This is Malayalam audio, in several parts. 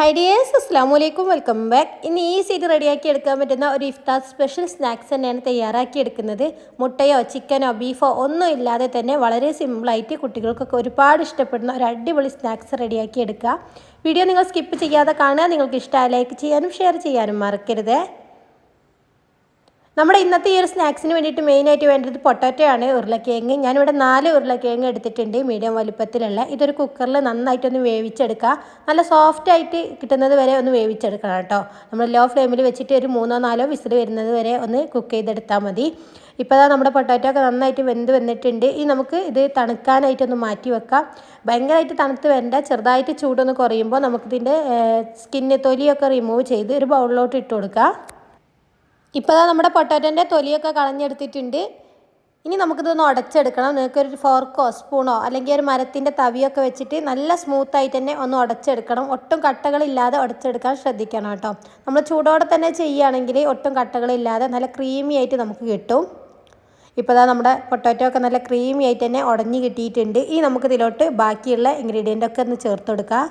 ഹൈ ഡിയേഴ്സ് അസ്സാം വലൈക്കും വെൽക്കം ബാക്ക് ഇന്ന് ഈസിയായിട്ട് റെഡിയാക്കി എടുക്കാൻ പറ്റുന്ന ഒരു ഇഫ്താർ സ്പെഷ്യൽ സ്നാക്സ് തന്നെയാണ് തയ്യാറാക്കി എടുക്കുന്നത്. മുട്ടയോ ചിക്കനോ ബീഫോ ഒന്നും ഇല്ലാതെ തന്നെ വളരെ സിമ്പിളായിട്ട് കുട്ടികൾക്കൊക്കെ ഒരുപാട് ഇഷ്ടപ്പെടുന്ന ഒരു അടിപൊളി സ്നാക്സ് റെഡിയാക്കി എടുക്കുക വീഡിയോ നിങ്ങൾ സ്കിപ്പ് ചെയ്യാതെ കാണുക. നിങ്ങൾക്ക് ഇഷ്ടമായ ലൈക്ക് ചെയ്യാനും ഷെയർ ചെയ്യാനും മറക്കരുത്. നമ്മുടെ ഇന്നത്തെ ഈ ഒരു സ്നാക്സിന് വേണ്ടിയിട്ട് മെയിനായിട്ട് വേണ്ടത് പൊട്ടാറ്റോ ആണ് ഉരുളക്കിഴങ്ങ്. ഞാനിവിടെ നാല് ഉരുളക്കിഴങ്ങ് എടുത്തിട്ടുണ്ട്. മീഡിയം വലുപ്പത്തിലുള്ള. ഇതൊരു കുക്കറിൽ നന്നായിട്ടൊന്ന് വേവിച്ചെടുക്കുക നല്ല സോഫ്റ്റ് ആയിട്ട് കിട്ടുന്നത് വരെ ഒന്ന് വേവിച്ചെടുക്കണം കേട്ടോ. നമ്മൾ ലോ ഫ്ലെയിമിൽ വെച്ചിട്ട് ഒരു മൂന്നോ നാലോ വിസിൽ വരുന്നത് വരെ ഒന്ന് കുക്ക് ചെയ്തെടുത്താൽ മതി. ഇപ്പോൾ അതാ നമ്മുടെ പൊട്ടാറ്റോ ഒക്കെ നന്നായിട്ട് വെന്ത് വന്നിട്ടുണ്ട്. ഇനി നമുക്ക് ഇത് തണുക്കാനായിട്ടൊന്ന് മാറ്റി വെക്കാം. ഭയങ്കരമായിട്ട് തണുത്ത് വരണ്ട. ചെറുതായിട്ട് ചൂടൊന്ന് കുറയുമ്പോൾ നമുക്കിതിന്റെ സ്കിന്ന് തൊലിയൊക്കെ റിമൂവ് ചെയ്ത് ഒരു ബൗളിലോട്ട് ഇട്ട് കൊടുക്കാം. ഇപ്പോൾ നമ്മുടെ പൊട്ടാറ്റോന്റെ തൊലിയൊക്കെ കളഞ്ഞെടുത്തിട്ടുണ്ട്. ഇനി നമുക്കിതൊന്ന് ഉടച്ചെടുക്കണം. നിങ്ങൾക്കൊരു ഫോർക്കോ സ്പൂണോ അല്ലെങ്കിൽ ഒരു മരത്തിന്റെ തവിയൊക്കെ വെച്ചിട്ട് നല്ല സ്മൂത്തായിട്ട് തന്നെ ഒന്ന് ഉടച്ചെടുക്കണം. ഒട്ടും കട്ടകളില്ലാതെ ഉടച്ചെടുക്കാൻ ശ്രദ്ധിക്കണം കേട്ടോ. നമ്മൾ ചൂടോടെ തന്നെ ചെയ്യുകയാണെങ്കിൽ ഒട്ടും കട്ടകളില്ലാതെ നല്ല ക്രീമി ആയിട്ട് നമുക്ക് കിട്ടും. ഇപ്പോൾ അതാ നമ്മുടെ പൊട്ടാറ്റോ ഒക്കെ നല്ല ക്രീമി ആയിട്ട് തന്നെ ഉടഞ്ഞ് കിട്ടിയിട്ടുണ്ട്. ഇനി നമുക്കിതിലോട്ട് ബാക്കിയുള്ള ഇൻഗ്രീഡിയന്റ് ഒക്കെ ഒന്ന് ചേർത്ത് കൊടുക്കാം.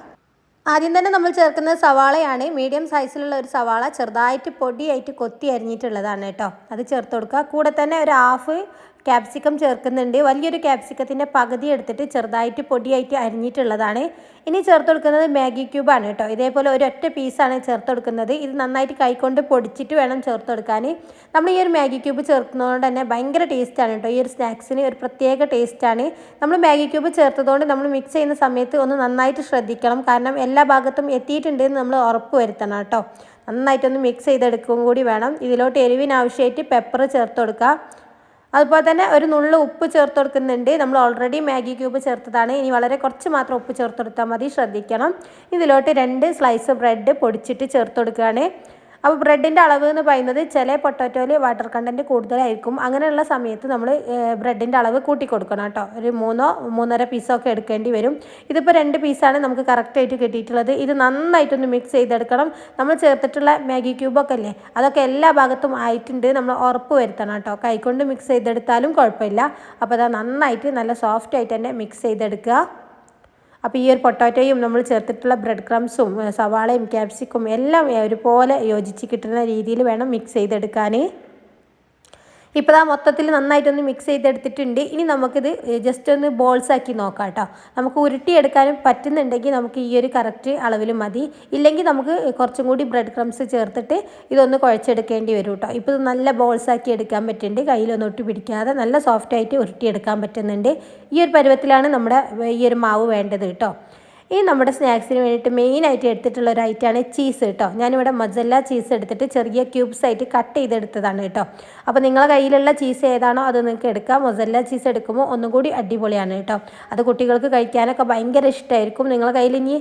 ആദ്യം തന്നെ നമ്മൾ ചേർക്കുന്നത് സവാളയാണ്. മീഡിയം സൈസിലുള്ള ഒരു സവാള ചെറുതായിട്ട് പൊടിയായിട്ട് കൊത്തി അരിഞ്ഞിട്ടുള്ളതാണ് കേട്ടോ. അത് ചേർത്ത് കൊടുക്കുക. കൂടെ തന്നെ ഒരു ഹാഫ് ക്യാപ്സിക്കം ചേർക്കുന്നുണ്ട്. വലിയൊരു ക്യാപ്സിക്കത്തിന്റെ പകുതി എടുത്തിട്ട് ചെറുതായിട്ട് പൊടിയായിട്ട് അരിഞ്ഞിട്ടുള്ളതാണ്. ഇനി ചേർത്ത് കൊടുക്കുന്നത് മാഗി ക്യൂബാണ് കേട്ടോ. ഇതേപോലെ ഒരൊറ്റ പീസാണ് ചേർത്ത് കൊടുക്കുന്നത് ഇത് നന്നായിട്ട് കൈകൊണ്ട് പൊടിച്ചിട്ട് വേണം ചേർത്ത് കൊടുക്കാൻ നമ്മൾ ഈ ഒരു മാഗി ക്യൂബ് ചേർക്കുന്നതുകൊണ്ട് തന്നെ ഭയങ്കര ടേസ്റ്റാണ് കേട്ടോ. ഈ ഒരു സ്നാക്സിന് ഒരു പ്രത്യേക ടേസ്റ്റാണ് നമ്മൾ മാഗി ക്യൂബ് ചേർത്തതുകൊണ്ട് നമ്മൾ മിക്സ് ചെയ്യുന്ന സമയത്ത് ഒന്ന് നന്നായിട്ട് ശ്രദ്ധിക്കണം. കാരണം എല്ലാ ഭാഗത്തും എത്തിയിട്ടുണ്ട് എന്ന് നമ്മൾ ഉറപ്പ് വരുത്തണം കേട്ടോ. നന്നായിട്ടൊന്ന് മിക്സ് ചെയ്തെടുക്കുകയും കൂടി വേണം. ഇതിലോട്ട് എരിവിന് ആവശ്യമായിട്ട് പെപ്പർ ചേർത്ത് കൊടുക്കുക അതുപോലെ തന്നെ ഒരു നുള്ള ഉപ്പ് ചേർത്ത് കൊടുക്കുന്നുണ്ട്. നമ്മൾ ഓൾറെഡി മാഗി ക്യൂബ് ചേർത്തതാണ്. ഇനി വളരെ കുറച്ച് മാത്രം ഉപ്പ് ചേർത്ത് കൊടുത്താൽ മതി. ശ്രദ്ധിക്കണം. ഇതിലോട്ട് രണ്ട് സ്ലൈസ് ബ്രെഡ് പൊടിച്ചിട്ട് ചേർത്ത് കൊടുക്കുകയാണ്. അപ്പോൾ ബ്രെഡിന്റെ അളവ് എന്ന് പറയുന്നത് ചില പൊട്ടാറ്റോയിൽ വാട്ടർ കണ്ടന്റ് കൂടുതലായിരിക്കും. അങ്ങനെയുള്ള സമയത്ത് നമ്മൾ ബ്രെഡിന്റെ അളവ് കൂട്ടി കൊടുക്കണം കേട്ടോ. ഒരു മൂന്നോ മൂന്നര പീസോ ഒക്കെ എടുക്കേണ്ടി വരും. ഇതിപ്പോൾ രണ്ട് പീസാണ് നമുക്ക് കറക്റ്റായിട്ട് കിട്ടിയിട്ടുള്ളത്. ഇത് നന്നായിട്ടൊന്ന് മിക്സ് ചെയ്തെടുക്കണം. നമ്മൾ ചേർത്തിട്ടുള്ള മാഗി ക്യൂബൊക്കെ അല്ലേ അതൊക്കെ എല്ലാ ഭാഗത്തും ആയിട്ടുണ്ട്. നമ്മൾ ഉറപ്പ് വരുത്തണം കേട്ടോ. കൈകൊണ്ട് മിക്സ് ചെയ്തെടുത്താലും കുഴപ്പമില്ല. അപ്പോൾ അത് നന്നായിട്ട് നല്ല സോഫ്റ്റ് ആയിട്ട് തന്നെ മിക്സ് ചെയ്തെടുക്കുക. അപ്പോൾ ഈ ഒരു പൊട്ടാറ്റോയും നമ്മൾ ചേർത്തിട്ടുള്ള ബ്രെഡ് ക്രംസും സവാളയും ക്യാപ്സിക്കും എല്ലാം ഒരുപോലെ യോജിച്ച് കിട്ടുന്ന രീതിയിൽ വേണം മിക്സ് ചെയ്തെടുക്കാൻ ഇപ്പോൾ ആ മൊത്തത്തിൽ നന്നായിട്ടൊന്ന് മിക്സ് ചെയ്തെടുത്തിട്ടുണ്ട്. ഇനി നമുക്കിത് ജസ്റ്റ് ഒന്ന് ബോൾസ് ആക്കി നോക്കാം കേട്ടോ നമുക്ക് ഉരുട്ടിയെടുക്കാനും പറ്റുന്നുണ്ടെങ്കിൽ നമുക്ക് ഈ ഒരു കറക്റ്റ് അളവിൽ മതി. ഇല്ലെങ്കിൽ നമുക്ക് കുറച്ചും കൂടി ബ്രെഡ് ക്രംസ് ചേർത്തിട്ട് ഇതൊന്ന് കുഴച്ചെടുക്കേണ്ടി വരും കേട്ടോ ഇപ്പോൾ ഇത് നല്ല ബോൾസ് ആക്കി എടുക്കാൻ പറ്റുന്നുണ്ട്. കയ്യിലൊന്നും ഒട്ടി പിടിക്കാതെ നല്ല സോഫ്റ്റായിട്ട് ഉരുട്ടിയെടുക്കാൻ പറ്റുന്നുണ്ട്. ഈ ഒരു പരുവത്തിലാണ് നമ്മുടെ ഈ ഒരു മാവ് വേണ്ടത് കേട്ടോ. ഈ നമ്മുടെ സ്നാക്സിന് വേണ്ടിയിട്ട് മെയിനായിട്ട് എടുത്തിട്ടുള്ള ഒരു ഐറ്റമാണ് ചീസ് കേട്ടോ ഞാനിവിടെ മജല്ല ചീസ് എടുത്തിട്ട് ചെറിയ ക്യൂബ്സ് ആയിട്ട് കട്ട് ചെയ്തെടുത്തതാണ് കേട്ടോ അപ്പോൾ നിങ്ങളുടെ കയ്യിലുള്ള ചീസ് ഏതാണോ അത് നിങ്ങൾക്ക് എടുക്കാം. മൊസല്ല ചീസ് എടുക്കുമ്പോൾ ഒന്നും കൂടി അടിപൊളിയാണ് കേട്ടോ അത് കുട്ടികൾക്ക് കഴിക്കാനൊക്കെ ഭയങ്കര ഇഷ്ടമായിരിക്കും നിങ്ങളെ കയ്യിൽ ഇനി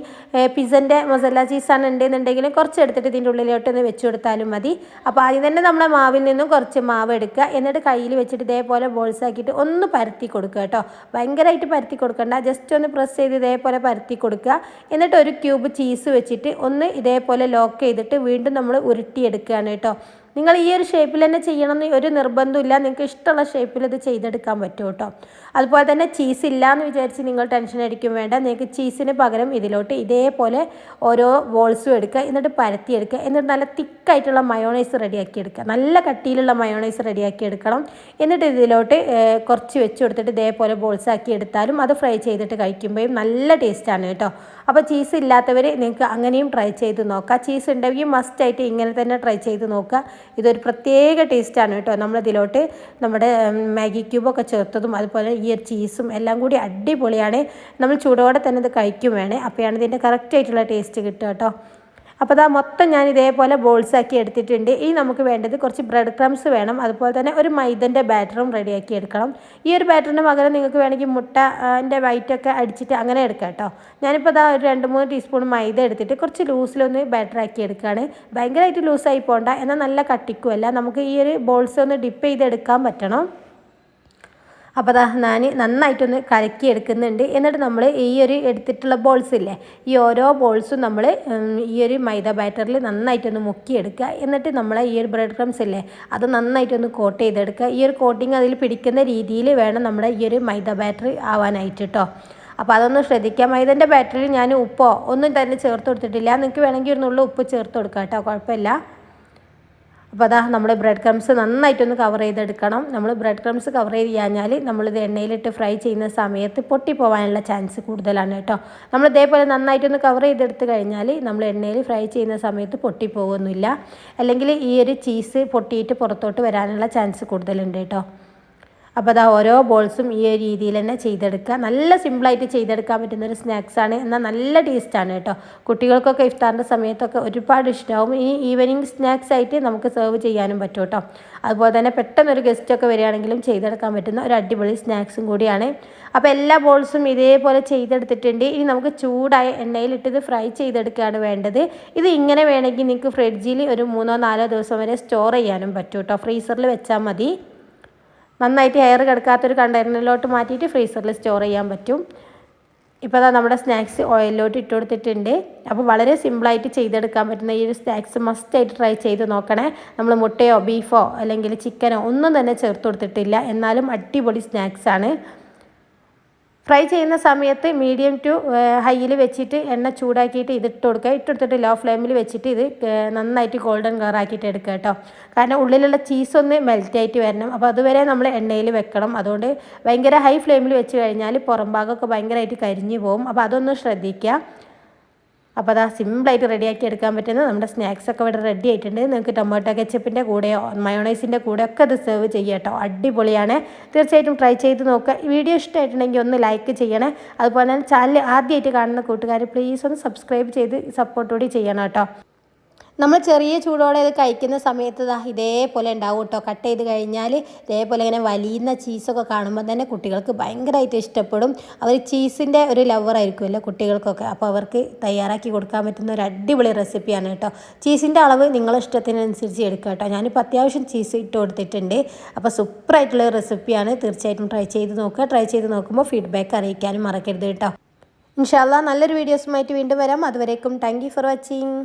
പിസന്റെ മൊസല്ല ചീസാണ് ഉണ്ടെന്നുണ്ടെങ്കിൽ കുറച്ച് എടുത്തിട്ട് ഇതിന്റെ ഉള്ളിലോട്ട് ഒന്ന് വെച്ച് കൊടുത്താലും മതി. അപ്പോൾ ആദ്യം തന്നെ നമ്മളെ മാവിൽ നിന്നും കുറച്ച് മാവ് എടുക്കുക. എന്നിട്ട് കയ്യിൽ വെച്ചിട്ട് ഇതേപോലെ ബോൾസ് ആക്കിയിട്ട് ഒന്ന് പരത്തി കൊടുക്കുക കേട്ടോ ഭയങ്കരമായിട്ട് പരത്തി കൊടുക്കണ്ട. ജസ്റ്റ് ഒന്ന് പ്രസ് ചെയ്ത് ഇതേപോലെ പരത്തി കൊടുക്കുക. കൊടുക്കുക. എന്നിട്ട് ഒരു ക്യൂബ് ചീസ് വെച്ചിട്ട് ഒന്ന് ഇതേപോലെ ലോക്ക് ചെയ്തിട്ട് വീണ്ടും നമ്മൾ ഉരുട്ടിയെടുക്കുകയാണ് കേട്ടോ. നിങ്ങൾ ഈ ഒരു ഷേപ്പിൽ തന്നെ ചെയ്യണമെന്ന് ഒരു നിർബന്ധമില്ല നിങ്ങൾക്ക് ഇഷ്ടമുള്ള ഷേപ്പിൽ ഇത് ചെയ്തെടുക്കാൻ പറ്റും കേട്ടോ. അതുപോലെ തന്നെ ചീസ് ഇല്ല എന്ന് വിചാരിച്ച് നിങ്ങൾ ടെൻഷൻ അടിക്കും വേണ്ട. നിങ്ങൾക്ക് ചീസിന് പകരം ഇതിലോട്ട് ഇതേപോലെ ഓരോ ബോൾസും എടുക്കുക. എന്നിട്ട് പരത്തി എടുക്കുക. എന്നിട്ട് നല്ല തിക്കായിട്ടുള്ള മയോണൈസ് റെഡിയാക്കി എടുക്കുക. നല്ല കട്ടിയിലുള്ള മയോണൈസ് റെഡിയാക്കി എടുക്കണം. എന്നിട്ട് ഇതിലോട്ട് കുറച്ച് വെച്ച് കൊടുത്തിട്ട് ഇതേപോലെ ബോൾസ് ആക്കി എടുത്താലും അത് ഫ്രൈ ചെയ്തിട്ട് കഴിക്കുമ്പോഴും നല്ല ടേസ്റ്റാണ് കേട്ടോ. അപ്പോൾ ചീസ് ഇല്ലാത്തവർ നിങ്ങൾക്ക് അങ്ങനെയും ട്രൈ ചെയ്ത് നോക്കാം. ചീസ് ഉണ്ടെങ്കിൽ മസ്റ്റായിട്ട് ഇങ്ങനെ തന്നെ ട്രൈ ചെയ്ത് നോക്കുക. ഇതൊരു പ്രത്യേക ടേസ്റ്റാണ് കേട്ടോ. നമ്മളിതിലോട്ട് നമ്മുടെ മാഗി ക്യൂബൊക്കെ ചേർത്തതും അതുപോലെ ഈ ചീസും എല്ലാം കൂടി അടിപൊളിയാണ്. നമ്മൾ ചൂടോടെ തന്നെ ഇത് കഴിക്കും വേണേ. അപ്പോഴാണ് ഇതിന്റെ കറക്റ്റായിട്ടുള്ള ടേസ്റ്റ് കിട്ടുക കേട്ടോ. അപ്പോൾ അതാ മൊത്തം ഞാൻ ഇതേപോലെ ബോൾസ് ആക്കി എടുത്തിട്ടുണ്ട്. ഇനി നമുക്ക് വേണ്ടത് കുറച്ച് ബ്രെഡ് ക്രംസ് വേണം. അതുപോലെ തന്നെ ഒരു മൈദന്റെ ബാറ്ററും റെഡിയാക്കി എടുക്കണം. ഈ ഒരു ബാറ്ററിന് പകരം നിങ്ങൾക്ക് വേണമെങ്കിൽ മുട്ട അതിന്റെ വൈറ്റൊക്കെ അടിച്ചിട്ട് അങ്ങനെ എടുക്കാം കേട്ടോ. ഞാനിപ്പോൾ അതാ ഒരു രണ്ട് മൂന്ന് ടീസ്പൂൺ മൈദ എടുത്തിട്ട് കുറച്ച് ലൂസിലൊന്ന് ബാറ്റർ ആക്കി എടുക്കുകയാണ് ഭയങ്കരമായിട്ട് ലൂസായി പോകണ്ട എന്നാൽ നല്ല കട്ടിക്കുമല്ല. നമുക്ക് ഈ ഒരു ബോൾസ് ഒന്ന് ഡിപ്പ് ചെയ്തെടുക്കാൻ പറ്റണം. അപ്പോൾ അതാ ഞാൻ നന്നായിട്ടൊന്ന് കലക്കി എടുക്കുന്നുണ്ട് എന്നിട്ട് നമ്മൾ ഈ ഒരു എടുത്തിട്ടുള്ള ബോൾസ് ഇല്ലേ ഈ ഓരോ ബോൾസും നമ്മൾ ഈ ഒരു മൈദ ബാറ്ററിൽ നന്നായിട്ടൊന്ന് മുക്കിയെടുക്കുക. എന്നിട്ട് നമ്മൾ ഈ ഒരു ബ്രെഡ് ക്രംസ് ഇല്ലേ അത് നന്നായിട്ടൊന്ന് കോട്ട് ചെയ്തെടുക്കുക. ഈ ഒരു കോട്ടിങ് അതിൽ പിടിക്കുന്ന രീതിയിൽ വേണം നമ്മുടെ ഈ ഒരു മൈദ ബാറ്ററി ആവാനായിട്ട് കേട്ടോ അപ്പോൾ അതൊന്ന് ശ്രദ്ധിക്കാം മൈദന്റെ ബാറ്ററിൽ ഞാൻ ഉപ്പോ ഒന്നും തന്നെ ചേർത്ത് കൊടുത്തിട്ടില്ല. നിങ്ങൾക്ക് വേണമെങ്കിൽ ഒരു നുള്ളു ഉപ്പ് ചേർത്ത് കൊടുക്കാം കേട്ടോ കുഴപ്പമില്ല. അപ്പോൾ അതാ നമ്മൾ ബ്രെഡ് ക്രംസ് നന്നായിട്ടൊന്ന് കവർ ചെയ്തെടുക്കണം. നമ്മൾ ബ്രെഡ് ക്രംസ് കവർ ചെയ്ത് കഴിഞ്ഞാൽ നമ്മളിത് എണ്ണയിലിട്ട് ഫ്രൈ ചെയ്യുന്ന സമയത്ത് പൊട്ടിപ്പോവാനുള്ള ചാൻസ് കൂടുതലാണ് കേട്ടോ. നമ്മൾ ഇതേപോലെ നന്നായിട്ടൊന്ന് കവർ ചെയ്തെടുത്ത് കഴിഞ്ഞാൽ നമ്മൾ എണ്ണയിൽ ഫ്രൈ ചെയ്യുന്ന സമയത്ത് പൊട്ടിപ്പോകുന്നില്ല അല്ലെങ്കിൽ ഈ ഒരു ചീസ് പൊട്ടിയിട്ട് പുറത്തോട്ട് വരാനുള്ള ചാൻസ് കൂടുതലുണ്ട് കേട്ടോ. അപ്പോൾ അതാ ഓരോ ബോൾസും ഈ ഒരു രീതിയിൽ തന്നെ ചെയ്തെടുക്കുക. നല്ല സിമ്പിളായിട്ട് ചെയ്തെടുക്കാൻ പറ്റുന്ന ഒരു സ്നാക്സാണ് എന്നാൽ നല്ല ടേസ്റ്റാണ് കേട്ടോ. കുട്ടികൾക്കൊക്കെ ഇഫ്താറിന്റെ സമയത്തൊക്കെ ഒരുപാട് ഇഷ്ടമാവും. ഈ ഈവനിങ് സ്നാക്സ് ആയിട്ട് നമുക്ക് സെർവ് ചെയ്യാനും പറ്റും കേട്ടോ. അതുപോലെ തന്നെ പെട്ടെന്നൊരു ഗസ്റ്റൊക്കെ വരികയാണെങ്കിലും ചെയ്തെടുക്കാൻ പറ്റുന്ന ഒരു അടിപൊളി സ്നാക്സും കൂടിയാണ്. അപ്പോൾ എല്ലാ ബോൾസും ഇതേപോലെ ചെയ്തെടുത്തിട്ടുണ്ട്. ഇനി നമുക്ക് ചൂടായ എണ്ണയിലിട്ട് ഇത് ഫ്രൈ ചെയ്തെടുക്കുകയാണ് വേണ്ടത്. ഇത് ഇങ്ങനെ വേണമെങ്കിൽ നിങ്ങൾക്ക് ഫ്രിഡ്ജിൽ ഒരു മൂന്നോ നാലോ ദിവസം വരെ സ്റ്റോർ ചെയ്യാനും പറ്റും കേട്ടോ. ഫ്രീസറിൽ വെച്ചാൽ മതി. നന്നായിട്ട് എയർ കിടക്കാത്തൊരു കണ്ടെയ്നറിലോട്ട് മാറ്റിയിട്ട് ഫ്രീസറിൽ സ്റ്റോർ ചെയ്യാൻ പറ്റും. ഇപ്പോൾ അതാ നമ്മുടെ സ്നാക്സ് ഓയിലിലോട്ട് ഇട്ട് കൊടുത്തിട്ടുണ്ട്. അപ്പോൾ വളരെ സിമ്പിളായിട്ട് ചെയ്തെടുക്കാൻ പറ്റുന്ന ഈ ഒരു സ്നാക്സ് മസ്റ്റായിട്ട് ട്രൈ ചെയ്ത് നോക്കണേ. നമ്മൾ മുട്ടയോ ബീഫോ അല്ലെങ്കിൽ ചിക്കനോ ഒന്നും തന്നെ ചേർത്ത് കൊടുത്തിട്ടില്ല. എന്നാലും അടിപൊളി സ്നാക്സാണ് ഫ്രൈ ചെയ്യുന്ന സമയത്ത് മീഡിയം ടു ഹൈയിൽ വെച്ചിട്ട് എണ്ണ ചൂടാക്കിയിട്ട് ഇത് ഇട്ട് കൊടുക്കുക. ഇട്ടെടുത്തിട്ട് ലോ ഫ്ലെയിമിൽ വെച്ചിട്ട് ഇത് നന്നായിട്ട് ഗോൾഡൻ കളർ ആക്കിയിട്ട് എടുക്കുക കേട്ടോ. കാരണം ഉള്ളിലുള്ള ചീസ് ഒന്ന് മെൽറ്റ് ആയിട്ട് വരണം. അപ്പോൾ അതുവരെ നമ്മൾ എണ്ണയിൽ വെക്കണം. അതുകൊണ്ട് ഭയങ്കര ഹൈ ഫ്ലെയിമിൽ വെച്ച് കഴിഞ്ഞാൽ പുറം ഭാഗമൊക്കെ ഭയങ്കരമായിട്ട് കരിഞ്ഞു പോകും. അപ്പോൾ അതൊന്ന് ശ്രദ്ധിക്കുക. അപ്പോൾ അതാ സിമ്പിളായിട്ട് റെഡിയാക്കി എടുക്കാൻ പറ്റുന്ന നമ്മുടെ സ്നാക്സ് ഒക്കെ ഇവിടെ റെഡി ആയിട്ടുണ്ട്. നിങ്ങൾക്ക് ടൊമാറ്റോ കെച്ചപ്പിന്റെ കൂടെയോ മയോണൈസിന്റെ കൂടെ ഒക്കെ അത് സെർവ് ചെയ്യുക കേട്ടോ അടിപൊളിയാണ്. തീർച്ചയായിട്ടും ട്രൈ ചെയ്ത് നോക്കുക. വീഡിയോ ഇഷ്ടമായിട്ടുണ്ടെങ്കിൽ ഒന്ന് ലൈക്ക് ചെയ്യണേ. അതുപോലെ തന്നെ ചാനൽ ആദ്യമായിട്ട് കാണുന്ന കൂട്ടുകാർ പ്ലീസ് ഒന്ന് സബ്സ്ക്രൈബ് ചെയ്ത് സപ്പോർട്ടോടി ചെയ്യണം കേട്ടോ. നമ്മൾ ചെറിയ ചൂടോടെ ഇത് കഴിക്കുന്ന സമയത്ത് ഇതേപോലെ ഉണ്ടാവും കേട്ടോ കട്ട് ചെയ്ത് കഴിഞ്ഞാൽ ഇതേപോലെ ഇങ്ങനെ വലിയുന്ന ചീസൊക്കെ കാണുമ്പോൾ തന്നെ കുട്ടികൾക്ക് ഭയങ്കരമായിട്ട് ഇഷ്ടപ്പെടും. അവർ ചീസിന്റെ ഒരു ലവർ ആയിരിക്കുമല്ലോ കുട്ടികൾക്കൊക്കെ. അപ്പോൾ അവർക്ക് തയ്യാറാക്കി കൊടുക്കാൻ പറ്റുന്ന ഒരു അടിപൊളി റെസിപ്പിയാണ് കേട്ടോ ചീസിന്റെ അളവ് നിങ്ങളുടെ ഇഷ്ടത്തിനനുസരിച്ച് എടുക്കുക കേട്ടോ ഞാനിപ്പോൾ അത്യാവശ്യം ചീസ് ഇട്ട് കൊടുത്തിട്ടുണ്ട്. അപ്പോൾ സൂപ്പറായിട്ടുള്ള റെസിപ്പിയാണ് തീർച്ചയായിട്ടും ട്രൈ ചെയ്ത് നോക്കുക. ട്രൈ ചെയ്ത് നോക്കുമ്പോൾ ഫീഡ്ബാക്ക് അറിയിക്കാനും മറക്കരുത് കേട്ടോ ഇൻഷാല്ല നല്ലൊരു വീഡിയോസുമായിട്ട് വീണ്ടും വരാം. അതുവരേക്കും താങ്ക് ഫോർ വാച്ചിങ്